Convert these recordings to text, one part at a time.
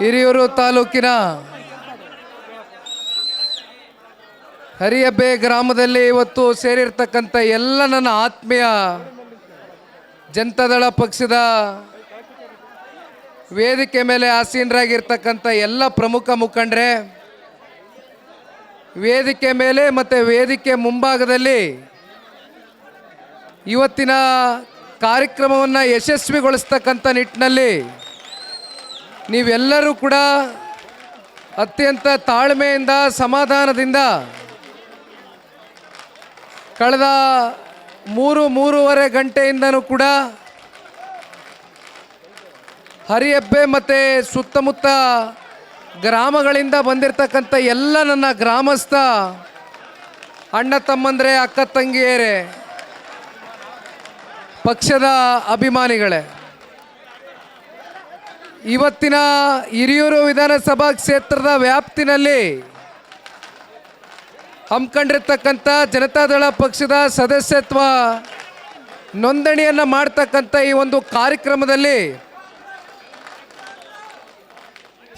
ಹಿರಿಯೂರು ತಾಲೂಕಿನ ಹರಿಯಬ್ಬೆ ಗ್ರಾಮದಲ್ಲಿ ಇವತ್ತು ಸೇರಿರ್ತಕ್ಕಂಥ ಎಲ್ಲ ನನ್ನ ಆತ್ಮೀಯ ಜನತಾದಳ ಪಕ್ಷದ ವೇದಿಕೆ ಮೇಲೆ ಆಸೀನರಾಗಿರ್ತಕ್ಕಂಥ ಎಲ್ಲ ಪ್ರಮುಖ ಮುಖಂಡರೇ, ವೇದಿಕೆ ಮೇಲೆ ಮತ್ತು ವೇದಿಕೆ ಮುಂಭಾಗದಲ್ಲಿ ಇವತ್ತಿನ ಕಾರ್ಯಕ್ರಮವನ್ನು ಯಶಸ್ವಿಗೊಳಿಸ್ತಕ್ಕಂಥ ನಿಟ್ಟಿನಲ್ಲಿ ನೀವೆಲ್ಲರೂ ಕೂಡ ಅತ್ಯಂತ ತಾಳ್ಮೆಯಿಂದ, ಸಮಾಧಾನದಿಂದ ಕಳೆದ ಮೂರು, ಮೂರುವರೆ ಗಂಟೆಯಿಂದನೂ ಕೂಡ ಹರಿಯಬ್ಬೆ ಮತ್ತು ಸುತ್ತಮುತ್ತ ಗ್ರಾಮಗಳಿಂದ ಬಂದಿರತಕ್ಕಂಥ ಎಲ್ಲ ನನ್ನ ಗ್ರಾಮಸ್ಥ ಅಣ್ಣ ತಮ್ಮಂದರೆ, ಅಕ್ಕ ತಂಗಿಯರೇ, ಪಕ್ಷದ ಅಭಿಮಾನಿಗಳೇ ಇವತ್ತಿನ ಹಿರಿಯೂರು ವಿಧಾನಸಭಾ ಕ್ಷೇತ್ರದ ವ್ಯಾಪ್ತಿನಲ್ಲಿ ಹಮ್ಮಿಕೊಂಡಿರ್ತಕ್ಕಂಥ ಜನತಾದಳ ಪಕ್ಷದ ಸದಸ್ಯತ್ವ ನೋಂದಣಿಯನ್ನು ಮಾಡ್ತಕ್ಕಂಥ ಈ ಒಂದು ಕಾರ್ಯಕ್ರಮದಲ್ಲಿ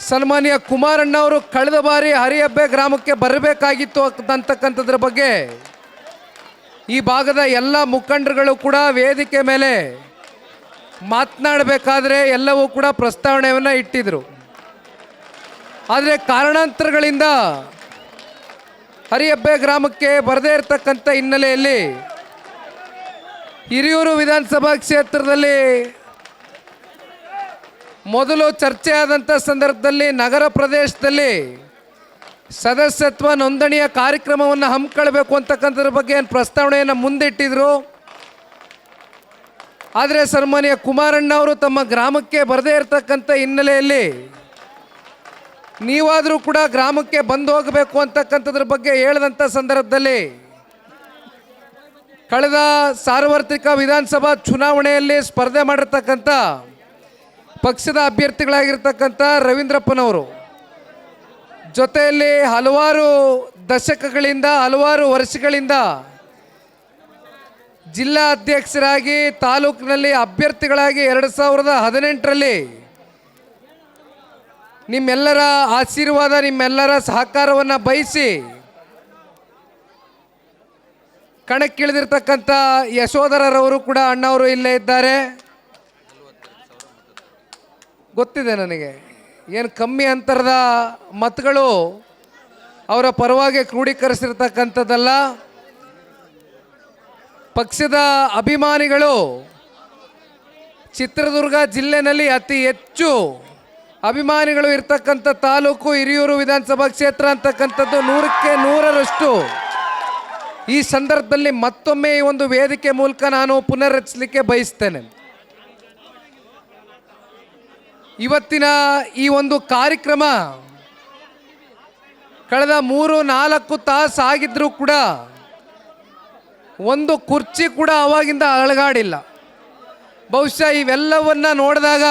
ಸನ್ಮಾನ್ಯ ಕುಮಾರಣ್ಣವರು ಕಳೆದ ಬಾರಿ ಹರಿಯಬ್ಬೆ ಗ್ರಾಮಕ್ಕೆ ಬರಬೇಕಾಗಿತ್ತು ಅಂತಕ್ಕಂಥದ್ರ ಬಗ್ಗೆ ಈ ಭಾಗದ ಎಲ್ಲ ಮುಖಂಡರುಗಳು ಕೂಡ ವೇದಿಕೆ ಮೇಲೆ ಮಾತನಾಡಬೇಕಾದ್ರೆ ಎಲ್ಲವೂ ಕೂಡ ಪ್ರಸ್ತಾವನೆಯನ್ನು ಇಟ್ಟಿದ್ರು. ಆದರೆ ಕಾರಣಾಂತರಗಳಿಂದ ಹರಿಯಬ್ಬೆ ಗ್ರಾಮಕ್ಕೆ ಬರದೇ ಇರತಕ್ಕಂಥ ಹಿನ್ನೆಲೆಯಲ್ಲಿ ಹಿರಿಯೂರು ವಿಧಾನಸಭಾ ಕ್ಷೇತ್ರದಲ್ಲಿ ಮೊದಲು ಚರ್ಚೆ ಆದಂಥ ಸಂದರ್ಭದಲ್ಲಿ ನಗರ ಪ್ರದೇಶದಲ್ಲಿ ಸದಸ್ಯತ್ವ ನೋಂದಣಿಯ ಕಾರ್ಯಕ್ರಮವನ್ನು ಹಮ್ಮಿಕೊಳ್ಬೇಕು ಅಂತಕ್ಕಂಥದ್ರ ಬಗ್ಗೆ ಏನು ಪ್ರಸ್ತಾವನೆಯನ್ನು ಮುಂದಿಟ್ಟಿದ್ರು. ಆದರೆ ಸನ್ಮಾನ್ಯ ಕುಮಾರಣ್ಣ ಅವರು ತಮ್ಮ ಗ್ರಾಮಕ್ಕೆ ಬರದೇ ಇರತಕ್ಕಂಥ ಹಿನ್ನೆಲೆಯಲ್ಲಿ ನೀವಾದರೂ ಕೂಡ ಗ್ರಾಮಕ್ಕೆ ಬಂದು ಹೋಗಬೇಕು ಅಂತಕ್ಕಂಥದ್ರ ಬಗ್ಗೆ ಹೇಳಿದಂಥ ಸಂದರ್ಭದಲ್ಲಿ ಕಳೆದ ಸಾರ್ವತ್ರಿಕ ವಿಧಾನಸಭಾ ಚುನಾವಣೆಯಲ್ಲಿ ಸ್ಪರ್ಧೆ ಮಾಡಿರ್ತಕ್ಕಂಥ ಪಕ್ಷದ ಅಭ್ಯರ್ಥಿಗಳಾಗಿರ್ತಕ್ಕಂಥ ರವೀಂದ್ರಪ್ಪನವರು. ಜೊತೆಯಲ್ಲಿ ಹಲವಾರು ದಶಕಗಳಿಂದ, ಹಲವಾರು ವರ್ಷಗಳಿಂದ ಜಿಲ್ಲಾ ಅಧ್ಯಕ್ಷರಾಗಿ, ತಾಲೂಕಿನಲ್ಲಿ ಅಭ್ಯರ್ಥಿಗಳಾಗಿ ಎರಡು ಸಾವಿರದ ಹದಿನೆಂಟರಲ್ಲಿ ನಿಮ್ಮೆಲ್ಲರ ಆಶೀರ್ವಾದ, ನಿಮ್ಮೆಲ್ಲರ ಸಹಕಾರವನ್ನು ಬಯಸಿ ಕಣಕ್ಕಿಳಿದಿರ್ತಕ್ಕಂಥ ಯಶೋಧರರವರು ಕೂಡ ಅಣ್ಣವರು ಇಲ್ಲೇ ಇದ್ದಾರೆ. ಗೊತ್ತಿದೆ ನನಗೆ, ಏನು ಕಮ್ಮಿ ಅಂತರದ ಮತಗಳು ಅವರ ಪರವಾಗಿ ಕ್ರೋಢೀಕರಿಸಿರ್ತಕ್ಕಂಥದ್ದಲ್ಲ ಪಕ್ಷದ ಅಭಿಮಾನಿಗಳು ಚಿತ್ರದುರ್ಗ ಜಿಲ್ಲೆನಲ್ಲಿ ಅತಿ ಹೆಚ್ಚು ಅಭಿಮಾನಿಗಳು ಇರ್ತಕ್ಕಂಥ ತಾಲೂಕು ಹಿರಿಯೂರು ವಿಧಾನಸಭಾ ಕ್ಷೇತ್ರ ಅಂತಕ್ಕಂಥದ್ದು ನೂರಕ್ಕೆ ನೂರರಷ್ಟು. ಈ ಸಂದರ್ಭದಲ್ಲಿ ಮತ್ತೊಮ್ಮೆ ಈ ಒಂದು ವೇದಿಕೆ ಮೂಲಕ ನಾನು ಪುನರ್ರಚಿಸಲಿಕ್ಕೆ ಬಯಸ್ತೇನೆ. ಇವತ್ತಿನ ಈ ಒಂದು ಕಾರ್ಯಕ್ರಮ ಕಳೆದ ಮೂರು ನಾಲ್ಕು ತಾಸು ಆಗಿದ್ದರೂ ಕೂಡ ಒಂದು ಕುರ್ಚಿ ಕೂಡ ಅವಾಗಿಂದ ಅಳಗಾಡಿಲ್ಲ. ಬಹುಶಃ ಇವೆಲ್ಲವನ್ನ ನೋಡಿದಾಗ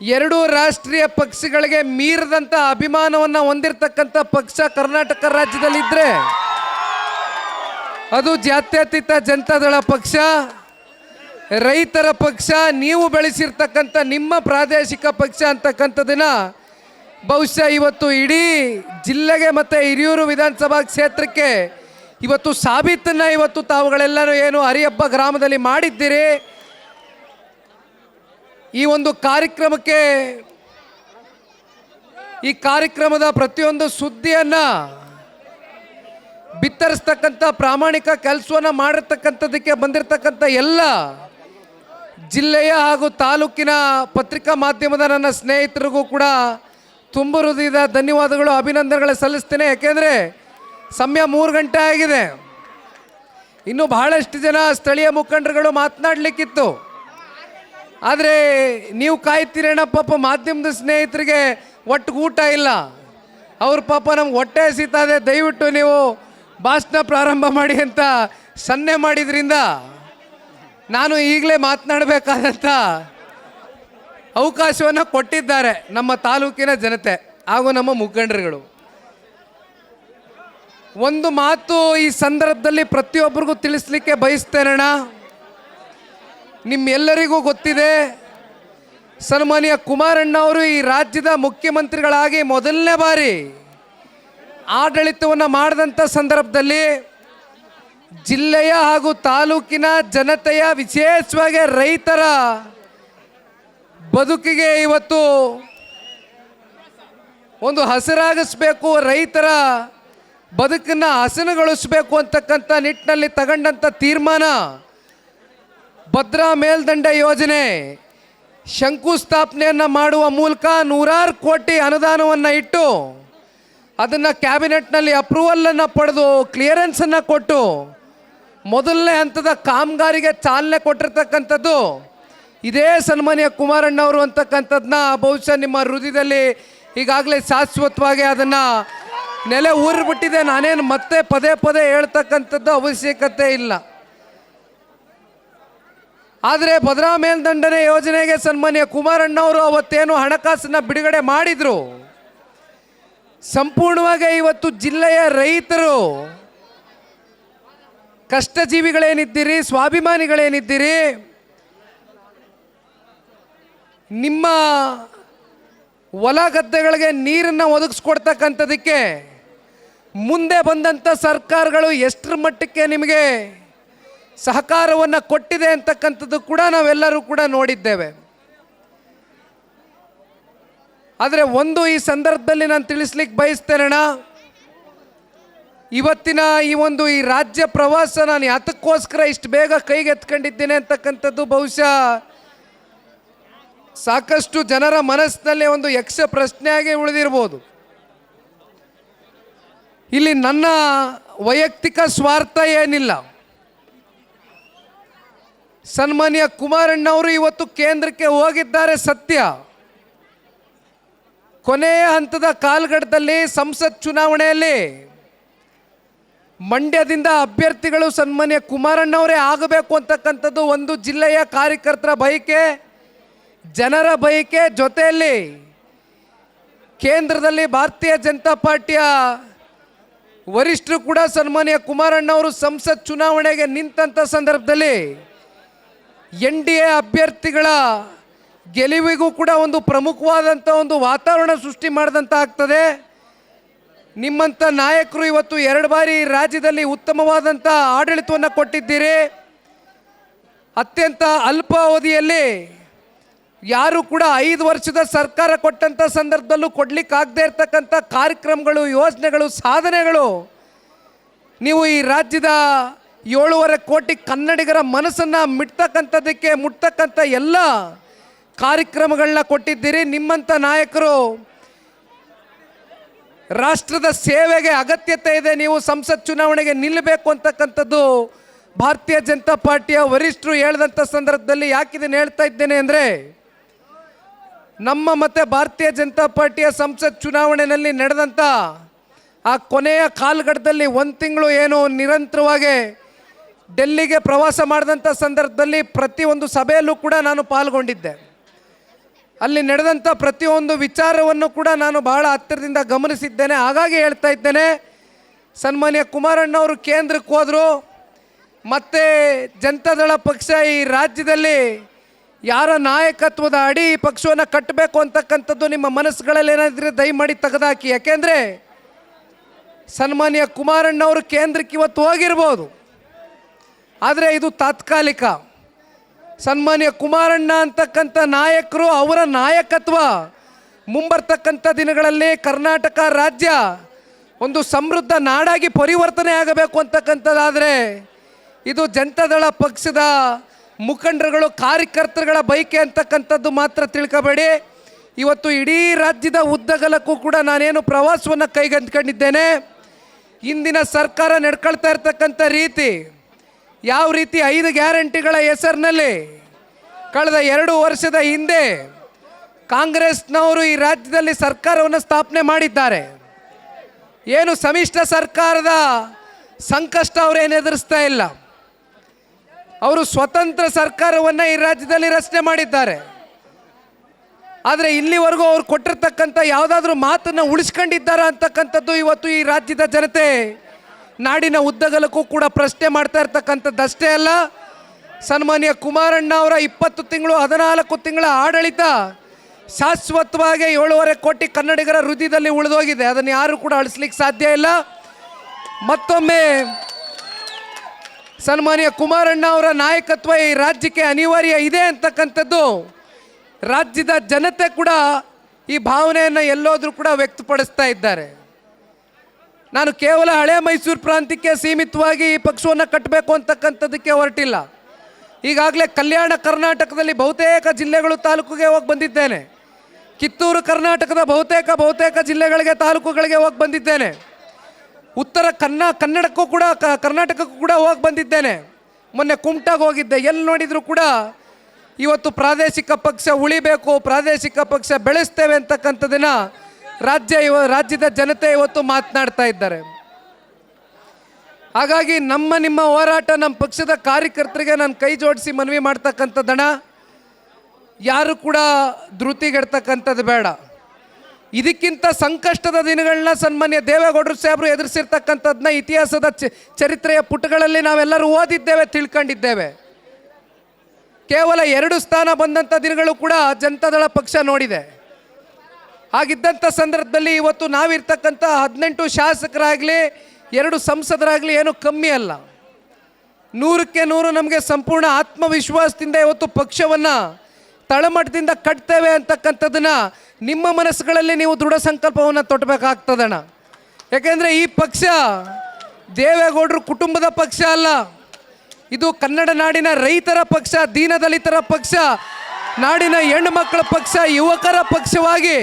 ಎರಡೂ ರಾಷ್ಟ್ರೀಯ ಪಕ್ಷಗಳಿಗೆ ಮೀರಿದಂಥ ಅಭಿಮಾನವನ್ನು ಹೊಂದಿರತಕ್ಕಂಥ ಪಕ್ಷ ಕರ್ನಾಟಕ ರಾಜ್ಯದಲ್ಲಿದ್ದರೆ ಅದು ಜಾತ್ಯತೀತ ಜನತಾದಳ ಪಕ್ಷ, ರೈತರ ಪಕ್ಷ, ನೀವು ಬೆಳೆಸಿರ್ತಕ್ಕಂಥ ನಿಮ್ಮ ಪ್ರಾದೇಶಿಕ ಪಕ್ಷ ಅಂತಕ್ಕಂಥದ್ದನ್ನ ಬಹುಶಃ ಇವತ್ತು ಇಡೀ ಜಿಲ್ಲೆಗೆ ಮತ್ತು ಹಿರಿಯೂರು ವಿಧಾನಸಭಾ ಕ್ಷೇತ್ರಕ್ಕೆ ಇವತ್ತು ಸಾಬೀತನ್ನು ಇವತ್ತು ತಾವುಗಳೆಲ್ಲರೂ ಏನು ಹರಿಹಬ್ಬ ಗ್ರಾಮದಲ್ಲಿ ಮಾಡಿದ್ದೀರಿ? ಈ ಒಂದು ಕಾರ್ಯಕ್ರಮಕ್ಕೆ ಈ ಕಾರ್ಯಕ್ರಮದ ಪ್ರತಿಯೊಂದು ಸುದ್ದಿಯನ್ನು ಬಿತ್ತರಿಸ್ತಕ್ಕಂಥ ಪ್ರಾಮಾಣಿಕ ಕೆಲಸವನ್ನು ಮಾಡಿರ್ತಕ್ಕಂಥದ್ದಕ್ಕೆ ಬಂದಿರತಕ್ಕಂಥ ಎಲ್ಲ ಜಿಲ್ಲೆಯ ಹಾಗೂ ತಾಲೂಕಿನ ಪತ್ರಿಕಾ ಮಾಧ್ಯಮದ ನನ್ನ ಸ್ನೇಹಿತರಿಗೂ ಕೂಡ ತುಂಬ ಹೃದಯದ ಧನ್ಯವಾದಗಳು, ಅಭಿನಂದನೆಗಳು ಸಲ್ಲಿಸ್ತೇನೆ. ಯಾಕೆಂದರೆ ಸಮಯ ಮೂರು ಗಂಟೆ ಆಗಿದೆ. ಇನ್ನು ಬಹಳಷ್ಟು ಜನ ಸ್ಥಳೀಯ ಮುಖಂಡರುಗಳು ಮಾತನಾಡ್ಲಿಕ್ಕಿತ್ತು. ಆದರೆ ನೀವು ಕಾಯ್ತೀರೇಣ ಪಾಪ ಮಾಧ್ಯಮದ ಸ್ನೇಹಿತರಿಗೆ ಒಟ್ಟು ಊಟ ಇಲ್ಲ. ಅವ್ರ ಪಾಪ ನಮ್ಗೆ ಹೊಟ್ಟೆ ಸೀತಾದೆ ದಯವಿಟ್ಟು ನೀವು ಭಾಷಣ ಪ್ರಾರಂಭ ಮಾಡಿ ಅಂತ ಸನ್ನೆ ಮಾಡಿದ್ರಿಂದ ನಾನು ಈಗಲೇ ಮಾತನಾಡಬೇಕಾದಂಥ ಅವಕಾಶವನ್ನು ಕೊಟ್ಟಿದ್ದಾರೆ ನಮ್ಮ ತಾಲೂಕಿನ ಜನತೆ ಹಾಗೂ ನಮ್ಮ ಮುಖಂಡರುಗಳು. ಒಂದು ಮಾತು ಈ ಸಂದರ್ಭದಲ್ಲಿ ಪ್ರತಿಯೊಬ್ಬರಿಗೂ ತಿಳಿಸ್ಲಿಕ್ಕೆ ಬಯಸ್ತೇನಣ್ಣ? ನಿಮ್ಮೆಲ್ಲರಿಗೂ ಗೊತ್ತಿದೆ, ಸನ್ಮಾನ್ಯ ಕುಮಾರಣ್ಣ ಅವರು ಈ ರಾಜ್ಯದ ಮುಖ್ಯಮಂತ್ರಿಗಳಾಗಿ ಮೊದಲನೇ ಬಾರಿ ಆಡಳಿತವನ್ನು ಮಾಡಿದಂಥ ಸಂದರ್ಭದಲ್ಲಿ ಜಿಲ್ಲೆಯ ಹಾಗೂ ತಾಲೂಕಿನ ಜನತೆಯ ವಿಶೇಷವಾಗಿ ರೈತರ ಬದುಕಿಗೆ ಇವತ್ತು ಒಂದು ಹಸಿರಾಗಿಸ್ಬೇಕು, ರೈತರ ಬದುಕನ್ನು ಹಸನುಗೊಳಿಸಬೇಕು ಅಂತಕ್ಕಂಥ ನಿಟ್ಟಿನಲ್ಲಿ ತಗೊಂಡಂಥ ತೀರ್ಮಾನ. ಭದ್ರಾ ಮೇಲ್ದಂಡ ಯೋಜನೆ. ಶಂಕುಸ್ಥಾಪನೆಯನ್ನು ಮಾಡುವ ಮೂಲಕ ನೂರಾರು ಕೋಟಿ ಅನುದಾನವನ್ನು ಇಟ್ಟು, ಅದನ್ನು ಕ್ಯಾಬಿನೆಟ್ನಲ್ಲಿ ಅಪ್ರೂವಲನ್ನು ಪಡೆದು ಕ್ಲಿಯರೆನ್ಸನ್ನು ಕೊಟ್ಟು, ಮೊದಲನೇ ಹಂತದ ಕಾಮಗಾರಿಗೆ ಚಾಲನೆ ಕೊಟ್ಟಿರ್ತಕ್ಕಂಥದ್ದು ಇದೇ ಸನ್ಮಾನ್ಯ ಕುಮಾರಣ್ಣವರು ಅಂತಕ್ಕಂಥದ್ದನ್ನ ಬಹುಶಃ ನಿಮ್ಮ ಹೃದಯದಲ್ಲಿ ಈಗಾಗಲೇ ಶಾಶ್ವತವಾಗಿ ಅದನ್ನು ನೆಲೆ ಊರು ಬಿಟ್ಟಿದೆ, ನಾನೇನು ಮತ್ತೆ ಪದೇ ಪದೇ ಹೇಳ್ತಕ್ಕಂಥದ್ದು ಅವಶ್ಯಕತೆ ಇಲ್ಲ. ಆದರೆ ಭದ್ರಾ ಮೇಲ್ದಂಡನೆ ಯೋಜನೆಗೆ ಸನ್ಮಾನ್ಯ ಕುಮಾರಣ್ಣವರು ಅವತ್ತೇನು ಹಣಕಾಸನ್ನ ಬಿಡುಗಡೆ ಮಾಡಿದ್ರು. ಸಂಪೂರ್ಣವಾಗಿ ಇವತ್ತು ಜಿಲ್ಲೆಯ ರೈತರು ಕಷ್ಟಜೀವಿಗಳೇನಿದ್ದೀರಿ, ಸ್ವಾಭಿಮಾನಿಗಳೇನಿದ್ದೀರಿ, ನಿಮ್ಮ ಹೊಲ ಗದ್ದೆಗಳಿಗೆ ನೀರನ್ನು ಒದಗಿಸ್ಕೊಡ್ತಕ್ಕಂಥದಕ್ಕೆ ಮುಂದೆ ಬಂದಂಥ ಸರ್ಕಾರಗಳು ಎಷ್ಟರ ಮಟ್ಟಕ್ಕೆ ನಿಮಗೆ ಸಹಕಾರವನ್ನು ಕೊಟ್ಟಿದೆ ಅಂತಕ್ಕಂಥದ್ದು ಕೂಡ ನಾವೆಲ್ಲರೂ ಕೂಡ ನೋಡಿದ್ದೇವೆ. ಆದರೆ ಒಂದು ಈ ಸಂದರ್ಭದಲ್ಲಿ ನಾನು ತಿಳಿಸ್ಲಿಕ್ಕೆ ಬಯಸ್ತೇನಣ್ಣ ಇವತ್ತಿನ ಈ ಒಂದು ಈ ರಾಜ್ಯ ಪ್ರವಾಸ ನಾನು ಯಾತಕ್ಕೋಸ್ಕರ ಇಷ್ಟು ಬೇಗ ಕೈಗೆ ಎತ್ಕೊಂಡಿದ್ದೇನೆ ಅಂತಕ್ಕಂಥದ್ದು ಬಹುಶಃ ಸಾಕಷ್ಟು ಜನರ ಮನಸ್ಸಿನಲ್ಲಿ ಒಂದು ಯಕ್ಷ ಪ್ರಶ್ನೆಯಾಗಿ ಉಳಿದಿರ್ಬೋದು. ಇಲ್ಲಿ ನನ್ನ ವೈಯಕ್ತಿಕ ಸ್ವಾರ್ಥ ಏನಿಲ್ಲ. ಸನ್ಮಾನ್ಯ ಕುಮಾರಣ್ಣವರು ಇವತ್ತು ಕೇಂದ್ರಕ್ಕೆ ಹೋಗಿದ್ದಾರೆ ಸತ್ಯ. ಕೊನೆಯ ಹಂತದ ಕಾಲ್ಗಡದಲ್ಲಿ ಸಂಸತ್ ಚುನಾವಣೆಯಲ್ಲಿ ಮಂಡ್ಯದಿಂದ ಅಭ್ಯರ್ಥಿಗಳು ಸನ್ಮಾನ್ಯ ಕುಮಾರಣ್ಣವರೇ ಆಗಬೇಕು ಅಂತಕ್ಕಂಥದ್ದು ಒಂದು ಜಿಲ್ಲೆಯ ಕಾರ್ಯಕರ್ತರ ಬಯಕೆ. ಜನರ ಬಯಕೆ ಜೊತೆಯಲ್ಲಿ ಕೇಂದ್ರದಲ್ಲಿ ಭಾರತೀಯ ಜನತಾ ಪಾರ್ಟಿಯ ವರಿಷ್ಠರು ಕೂಡ ಸನ್ಮಾನ್ಯ ಕುಮಾರಣ್ಣವರು ಸಂಸತ್ ಚುನಾವಣೆಗೆ ನಿಂತಂಥ ಸಂದರ್ಭದಲ್ಲಿ ಎನ್ ಡಿ ಎ ಅಭ್ಯರ್ಥಿಗಳ ಗೆಲುವಿಗೂ ಕೂಡ ಒಂದು ಪ್ರಮುಖವಾದಂಥ ಒಂದು ವಾತಾವರಣ ಸೃಷ್ಟಿ ಮಾಡಿದಂಥ ಆಗ್ತದೆ. ನಿಮ್ಮಂಥ ನಾಯಕರು ಇವತ್ತು ಎರಡು ಬಾರಿ ರಾಜ್ಯದಲ್ಲಿ ಉತ್ತಮವಾದಂಥ ಆಡಳಿತವನ್ನು ಕೊಟ್ಟಿದ್ದೀರಿ. ಅತ್ಯಂತ ಅಲ್ಪ ಅವಧಿಯಲ್ಲಿ ಯಾರು ಕೂಡ ಐದು ವರ್ಷದ ಸರ್ಕಾರ ಕೊಟ್ಟಂಥ ಸಂದರ್ಭದಲ್ಲೂ ಕೊಡಲಿಕ್ಕಾಗದೇ ಇರ್ತಕ್ಕಂಥ ಕಾರ್ಯಕ್ರಮಗಳು, ಯೋಜನೆಗಳು, ಸಾಧನೆಗಳು ನೀವು ಈ ರಾಜ್ಯದ ಏಳೂವರೆ ಕೋಟಿ ಕನ್ನಡಿಗರ ಮನಸ್ಸನ್ನು ಮಿಡ್ತಕ್ಕಂಥದ್ದಕ್ಕೆ ಮುಟ್ತಕ್ಕಂಥ ಎಲ್ಲ ಕಾರ್ಯಕ್ರಮಗಳನ್ನ ಕೊಟ್ಟಿದ್ದೀರಿ. ನಿಮ್ಮಂಥ ನಾಯಕರು ರಾಷ್ಟ್ರದ ಸೇವೆಗೆ ಅಗತ್ಯತೆ ಇದೆ. ನೀವು ಸಂಸತ್ ಚುನಾವಣೆಗೆ ನಿಲ್ಲಬೇಕು ಅಂತಕ್ಕಂಥದ್ದು ಭಾರತೀಯ ಜನತಾ ಪಾರ್ಟಿಯ ವರಿಷ್ಠರು ಹೇಳಿದಂಥ ಸಂದರ್ಭದಲ್ಲಿ ಯಾಕಿದನ್ನು ಹೇಳ್ತಾ ಇದ್ದೇನೆ ಅಂದರೆ ನಮ್ಮ ಮತ್ತು ಭಾರತೀಯ ಜನತಾ ಪಾರ್ಟಿಯ ಸಂಸತ್ ಚುನಾವಣೆಯಲ್ಲಿ ನಡೆದಂಥ ಆ ಕೊನೆಯ ಕಾಲಘಟ್ಟದಲ್ಲಿ ಒಂದು ತಿಂಗಳು ಏನು ನಿರಂತರವಾಗಿ ಡೆಲ್ಲಿಗೆ ಪ್ರವಾಸ ಮಾಡಿದಂಥ ಸಂದರ್ಭದಲ್ಲಿ ಪ್ರತಿಯೊಂದು ಸಭೆಯಲ್ಲೂ ಕೂಡ ನಾನು ಪಾಲ್ಗೊಂಡಿದ್ದೆ. ಅಲ್ಲಿ ನಡೆದಂಥ ಪ್ರತಿಯೊಂದು ವಿಚಾರವನ್ನು ಕೂಡ ನಾನು ಬಹಳ ಹತ್ತಿರದಿಂದ ಗಮನಿಸಿದ್ದೇನೆ. ಹಾಗಾಗಿ ಹೇಳ್ತಾ ಇದ್ದೇನೆ, ಸನ್ಮಾನ್ಯ ಕುಮಾರಣ್ಣವರು ಕೇಂದ್ರಕ್ಕೆ ಹೋದರು, ಮತ್ತು ಜನತಾದಳ ಪಕ್ಷ ಈ ರಾಜ್ಯದಲ್ಲಿ ಯಾರ ನಾಯಕತ್ವದ ಅಡಿ ಈ ಪಕ್ಷವನ್ನು ಕಟ್ಟಬೇಕು ಅಂತಕ್ಕಂಥದ್ದು ನಿಮ್ಮ ಮನಸ್ಸುಗಳಲ್ಲಿ ಏನಾದರೆ ದಯಮಾಡಿ ತೆಗೆದಾಕಿ. ಯಾಕೆಂದರೆ ಸನ್ಮಾನ್ಯ ಕುಮಾರಣ್ಣ ಅವರು ಕೇಂದ್ರಕ್ಕೆ ಇವತ್ತು ಹೋಗಿರ್ಬೋದು. ಆದರೆ ಇದು ತಾತ್ಕಾಲಿಕ. ಸನ್ಮಾನ್ಯ ಕುಮಾರಣ್ಣ ಅಂತಕ್ಕಂಥ ನಾಯಕರು ಅವರ ನಾಯಕತ್ವ ಮುಂಬರ್ತಕ್ಕಂಥ ದಿನಗಳಲ್ಲಿ ಕರ್ನಾಟಕ ರಾಜ್ಯ ಒಂದು ಸಮೃದ್ಧ ನಾಡಾಗಿ ಪರಿವರ್ತನೆ ಆಗಬೇಕು ಅಂತಕ್ಕಂಥದ್ದಾದರೆ ಇದು ಜನತಾದಳ ಪಕ್ಷದ ಮುಖಂಡರುಗಳು, ಕಾರ್ಯಕರ್ತರುಗಳ ಬೈಕೆ ಅಂತಕ್ಕಂಥದ್ದು ಮಾತ್ರ ತಿಳ್ಕೊಬೇಡಿ. ಇವತ್ತು ಇಡೀ ರಾಜ್ಯದ ಉದ್ದಗಲಕ್ಕೂ ಕೂಡ ನಾನೇನು ಪ್ರವಾಸವನ್ನು ಕೈಗೆಂದ್ಕೊಂಡಿದ್ದೇನೆ ಇಂದಿನ ಸರ್ಕಾರ ನಡ್ಕೊಳ್ತಾ ಇರ್ತಕ್ಕಂಥ ರೀತಿ, ಯಾವ ರೀತಿ ಐದು ಗ್ಯಾರಂಟಿಗಳ ಹೆಸರಿನಲ್ಲಿ ಕಳೆದ ಎರಡು ವರ್ಷದ ಹಿಂದೆ ಕಾಂಗ್ರೆಸ್ನವರು ಈ ರಾಜ್ಯದಲ್ಲಿ ಸರ್ಕಾರವನ್ನು ಸ್ಥಾಪನೆ ಮಾಡಿದ್ದಾರೆ. ಏನು ಸಮ್ಮಿಶ್ರ ಸರ್ಕಾರದ ಸಂಕಷ್ಟ ಅವರೇನು ಎದುರಿಸ್ತಾ ಇಲ್ಲ. ಅವರು ಸ್ವತಂತ್ರ ಸರ್ಕಾರವನ್ನು ಈ ರಾಜ್ಯದಲ್ಲಿ ರಚನೆ ಮಾಡಿದ್ದಾರೆ. ಆದರೆ ಇಲ್ಲಿವರೆಗೂ ಅವ್ರು ಕೊಟ್ಟಿರ್ತಕ್ಕಂಥ ಯಾವುದಾದ್ರೂ ಮಾತನ್ನು ಉಳಿಸ್ಕೊಂಡಿದ್ದಾರಾ ಅಂತಕ್ಕಂಥದ್ದು ಇವತ್ತು ಈ ರಾಜ್ಯದ ಜನತೆ ನಾಡಿನ ಉದ್ದಗಲಕ್ಕೂ ಕೂಡ ಪ್ರಶ್ನೆ ಮಾಡ್ತಾ ಇರ್ತಕ್ಕಂಥದ್ದಷ್ಟೇ ಅಲ್ಲ. ಸನ್ಮಾನ್ಯ ಕುಮಾರಣ್ಣ ಅವರ ಇಪ್ಪತ್ತು ತಿಂಗಳು, ಹದಿನಾಲ್ಕು ತಿಂಗಳ ಆಡಳಿತ ಶಾಶ್ವತವಾಗಿ ಏಳುವರೆ ಕೋಟಿ ಕನ್ನಡಿಗರ ಹೃದಯದಲ್ಲಿ ಉಳಿದೋಗಿದೆ. ಅದನ್ನು ಯಾರು ಕೂಡ ಅಳಿಸ್ಲಿಕ್ಕೆ ಸಾಧ್ಯ ಇಲ್ಲ. ಮತ್ತೊಮ್ಮೆ ಸನ್ಮಾನ್ಯ ಕುಮಾರಣ್ಣ ಅವರ ನಾಯಕತ್ವ ಈ ರಾಜ್ಯಕ್ಕೆ ಅನಿವಾರ್ಯ ಇದೆ ಅಂತಕ್ಕಂಥದ್ದು. ರಾಜ್ಯದ ಜನತೆ ಕೂಡ ಈ ಭಾವನೆಯನ್ನು ಎಲ್ಲೋದ್ರೂ ಕೂಡ ವ್ಯಕ್ತಪಡಿಸ್ತಾ ಇದ್ದಾರೆ. ನಾನು ಕೇವಲ ಹಳೆ ಮೈಸೂರು ಪ್ರಾಂತ್ಯಕ್ಕೆ ಸೀಮಿತವಾಗಿ ಈ ಪಕ್ಷವನ್ನು ಕಟ್ಟಬೇಕು ಅಂತಕ್ಕಂಥದ್ದಕ್ಕೆ ಹೊರಟಿಲ್ಲ. ಈಗಾಗಲೇ ಕಲ್ಯಾಣ ಕರ್ನಾಟಕದಲ್ಲಿ ಬಹುತೇಕ ಜಿಲ್ಲೆಗಳು ತಾಲೂಕಿಗೆ ಹೋಗಿ ಬಂದಿದ್ದೇನೆ. ಕಿತ್ತೂರು ಕರ್ನಾಟಕದ ಬಹುತೇಕ ಬಹುತೇಕ ಜಿಲ್ಲೆಗಳಿಗೆ ತಾಲೂಕುಗಳಿಗೆ ಹೋಗಿ ಬಂದಿದ್ದೇನೆ. ಉತ್ತರ ಕನ್ನ ಕನ್ನಡಕ್ಕೂ ಕೂಡ ಕರ್ನಾಟಕಕ್ಕೂ ಕೂಡ ಹೋಗಿ ಬಂದಿದ್ದೇನೆ. ಮೊನ್ನೆ ಕುಮಟಾಗೆ ಹೋಗಿದ್ದೆ. ಎಲ್ಲಿ ನೋಡಿದರೂ ಕೂಡ ಇವತ್ತು ಪ್ರಾದೇಶಿಕ ಪಕ್ಷ ಉಳಿಬೇಕು, ಪ್ರಾದೇಶಿಕ ಪಕ್ಷ ಬೆಳೆಸ್ತೇವೆ ಅಂತಕ್ಕಂಥದ್ದನ್ನ ರಾಜ್ಯ ಇವ, ರಾಜ್ಯದ ಜನತೆ ಇವತ್ತು ಮಾತನಾಡ್ತಾ ಇದ್ದಾರೆ. ಹಾಗಾಗಿ ನಮ್ಮ ನಿಮ್ಮ ಹೋರಾಟ, ನಮ್ಮ ಪಕ್ಷದ ಕಾರ್ಯಕರ್ತರಿಗೆ ನಾನು ಕೈ ಜೋಡಿಸಿ ಮನವಿ ಮಾಡ್ತಕ್ಕಂಥದ್ದಣ. ಯಾರು ಕೂಡ ಧೃತಿಗೆಡ್ತಕ್ಕಂಥದ್ದು ಬೇಡ. ಇದಕ್ಕಿಂತ ಸಂಕಷ್ಟದ ದಿನಗಳನ್ನ ಸನ್ಮಾನ್ಯ ದೇವೇಗೌಡರು ಸಾಹೇಬರು ಎದುರಿಸಿರ್ತಕ್ಕಂಥದ್ದನ್ನ ಇತಿಹಾಸದ ಚರಿತ್ರೆಯ ಪುಟಗಳಲ್ಲಿ ನಾವೆಲ್ಲರೂ ಓದಿದ್ದೇವೆ, ತಿಳ್ಕೊಂಡಿದ್ದೇವೆ. ಕೇವಲ ಎರಡು ಸ್ಥಾನ ಬಂದಂಥ ದಿನಗಳು ಕೂಡ ಜನತಾದಳ ಪಕ್ಷ ನೋಡಿದೆ. ಹಾಗಿದ್ದಂಥ ಸಂದರ್ಭದಲ್ಲಿ ಇವತ್ತು ನಾವಿರ್ತಕ್ಕಂಥ ಹದಿನೆಂಟು ಶಾಸಕರಾಗಲಿ, ಎರಡು ಸಂಸದರಾಗಲಿ ಏನು ಕಮ್ಮಿ ಅಲ್ಲ. ನೂರಕ್ಕೆ ನೂರು ನಮಗೆ ಸಂಪೂರ್ಣ ಆತ್ಮವಿಶ್ವಾಸದಿಂದ ಇವತ್ತು ಪಕ್ಷವನ್ನು ತಳಮಟ್ಟದಿಂದ ಕಟ್ತೇವೆ ಅಂತಕ್ಕಂಥದ್ದನ್ನ ನಿಮ್ಮ ಮನಸ್ಸುಗಳಲ್ಲಿ ನೀವು ದೃಢ ಸಂಕಲ್ಪವನ್ನು ತೊಟ್ಟಬೇಕಾಗ್ತದಣ್ಣ ಯಾಕೆಂದರೆ ಈ ಪಕ್ಷ ದೇವೇಗೌಡರು ಕುಟುಂಬದ ಪಕ್ಷ ಅಲ್ಲ. ಇದು ಕನ್ನಡ ನಾಡಿನ ರೈತರ ಪಕ್ಷ ದೀನದಲಿತರ ಪಕ್ಷ, ನಾಡಿನ ಹೆಣ್ಣು ಮಕ್ಕಳ ಪಕ್ಷ, ಯುವಕರ ಪಕ್ಷವಾಗಿ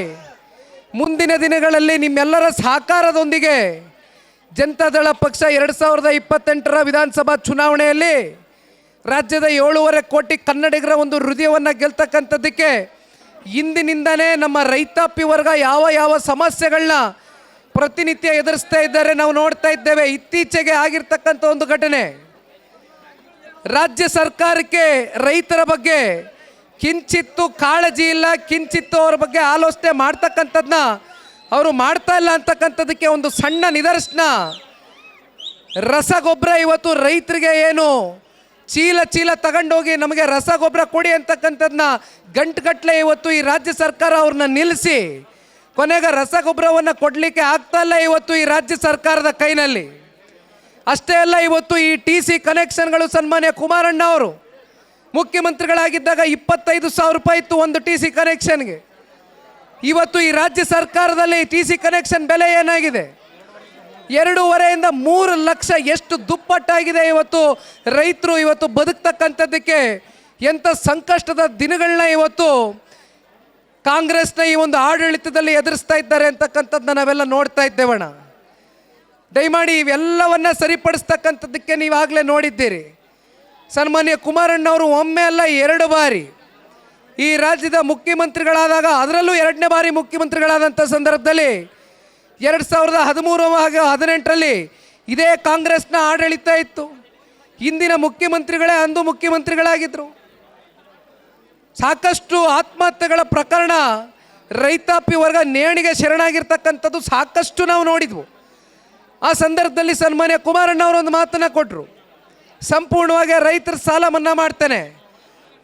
ಮುಂದಿನ ದಿನಗಳಲ್ಲಿ ನಿಮ್ಮೆಲ್ಲರ ಸಹಕಾರದೊಂದಿಗೆ ಜನತಾದಳ ಪಕ್ಷ ಎರಡು ಸಾವಿರದ ಇಪ್ಪತ್ತೆಂಟರ ವಿಧಾನಸಭಾ ಚುನಾವಣೆಯಲ್ಲಿ ರಾಜ್ಯದ ಏಳೂವರೆ ಕೋಟಿ ಕನ್ನಡಿಗರ ಒಂದು ಹೃದಯವನ್ನು ಗೆಲ್ತಕ್ಕಂಥದ್ದಕ್ಕೆ ಇಂದಿನಿಂದನೇ ನಮ್ಮ ರೈತಾಪಿ ವರ್ಗ ಯಾವ ಯಾವ ಸಮಸ್ಯೆಗಳನ್ನ ಪ್ರತಿನಿತ್ಯ ಎದುರಿಸ್ತಾ ಇದ್ದಾರೆ ನಾವು ನೋಡ್ತಾ ಇದ್ದೇವೆ. ಇತ್ತೀಚೆಗೆ ಆಗಿರ್ತಕ್ಕಂಥ ಒಂದು ಘಟನೆ. ರಾಜ್ಯ ಸರ್ಕಾರಕ್ಕೆ ರೈತರ ಬಗ್ಗೆ ಕಿಂಚಿತ್ತು ಕಾಳಜಿ ಇಲ್ಲ, ಕಿಂಚಿತ್ತು ಅವ್ರ ಬಗ್ಗೆ ಆಲೋಚನೆ ಮಾಡ್ತಕ್ಕಂಥದ್ದನ್ನ ಅವರು ಮಾಡ್ತಾ ಇಲ್ಲ ಅಂತಕ್ಕಂಥದ್ದಕ್ಕೆ ಒಂದು ಸಣ್ಣ ನಿದರ್ಶನ. ರಸಗೊಬ್ಬರ ಇವತ್ತು ರೈತರಿಗೆ ಏನು ಚೀಲ ಚೀಲ ತಗೊಂಡೋಗಿ ನಮಗೆ ರಸಗೊಬ್ಬರ ಕೊಡಿ ಅಂತಕ್ಕಂಥದ್ದನ್ನ ಗಂಟುಗಟ್ಟಲೆ ಇವತ್ತು ಈ ರಾಜ್ಯ ಸರ್ಕಾರ ಅವ್ರನ್ನ ನಿಲ್ಲಿಸಿ, ಕೊನೆಗೆ ರಸಗೊಬ್ಬರವನ್ನು ಕೊಡಲಿಕ್ಕೆ ಆಗ್ತಾ ಇಲ್ಲ ಇವತ್ತು ಈ ರಾಜ್ಯ ಸರ್ಕಾರದ ಕೈನಲ್ಲಿ. ಅಷ್ಟೇ ಅಲ್ಲ ಇವತ್ತು ಈ ಟಿ ಸಿ ಕನೆಕ್ಷನ್ಗಳು ಸನ್ಮಾನ್ಯ ಕುಮಾರಣ್ಣ ಅವರು ಮುಖ್ಯಮಂತ್ರಿಗಳಾಗಿದ್ದಾಗ ಇಪ್ಪತ್ತೈದು ಸಾವಿರ ರೂಪಾಯಿ ಇತ್ತು ಒಂದು ಟಿ ಸಿ ಕನೆಕ್ಷನ್ಗೆ. ಇವತ್ತು ಈ ರಾಜ್ಯ ಸರ್ಕಾರದಲ್ಲಿ ಟಿ ಸಿ ಕನೆಕ್ಷನ್ ಬೆಲೆ ಏನಾಗಿದೆ? ಎರಡೂವರೆಯಿಂದ ಮೂರು ಲಕ್ಷ ಎಷ್ಟು ದುಪ್ಪಟ್ಟಾಗಿದೆ ಇವತ್ತು ರೈತರು ಇವತ್ತು ಬದುಕ್ತಕ್ಕಂಥದ್ದಕ್ಕೆ, ಎಂಥ ಸಂಕಷ್ಟದ ದಿನಗಳನ್ನ ಇವತ್ತು ಕಾಂಗ್ರೆಸ್ನ ಈ ಒಂದು ಆಡಳಿತದಲ್ಲಿ ಎದುರಿಸ್ತಾ ಇದ್ದಾರೆ ಅಂತಕ್ಕಂಥದ್ದನ್ನ ನಾವೆಲ್ಲ ನೋಡ್ತಾ ಇದ್ದೇವಣ ದಯಮಾಡಿ ಇವೆಲ್ಲವನ್ನ ಸರಿಪಡಿಸ್ತಕ್ಕಂಥದ್ದಕ್ಕೆ ನೀವಾಗಲೇ ನೋಡಿದ್ದೀರಿ. ಸನ್ಮಾನ್ಯ ಕುಮಾರಣ್ಣವರು ಒಮ್ಮೆ ಅಲ್ಲ ಎರಡು ಬಾರಿ ಈ ರಾಜ್ಯದ ಮುಖ್ಯಮಂತ್ರಿಗಳಾದಾಗ ಅದರಲ್ಲೂ ಎರಡನೇ ಬಾರಿ ಮುಖ್ಯಮಂತ್ರಿಗಳಾದಂಥ ಸಂದರ್ಭದಲ್ಲಿ ಎರಡು ಸಾವಿರದ ಹದಿಮೂರು ಹಾಗೂ ಹದಿನೆಂಟರಲ್ಲಿ ಇದೇ ಕಾಂಗ್ರೆಸ್ನ ಆಡಳಿತ ಇತ್ತು. ಇಂದಿನ ಮುಖ್ಯಮಂತ್ರಿಗಳೇ ಅಂದು ಮುಖ್ಯಮಂತ್ರಿಗಳಾಗಿದ್ದರು ಸಾಕಷ್ಟು ಆತ್ಮಹತ್ಯೆಗಳ ಪ್ರಕರಣ ರೈತಾಪಿ ವರ್ಗ ನೇಣಿಗೆ ಶರಣಾಗಿರ್ತಕ್ಕಂಥದ್ದು ಸಾಕಷ್ಟು ನಾವು ನೋಡಿದ್ವು. ಆ ಸಂದರ್ಭದಲ್ಲಿ ಸನ್ಮಾನ್ಯ ಕುಮಾರಣ್ಣ ಒಂದು ಮಾತನ್ನು ಕೊಟ್ಟರು ಸಂಪೂರ್ಣವಾಗಿ ರೈತರ ಸಾಲ ಮನ್ನಾ ಮಾಡ್ತೇನೆ.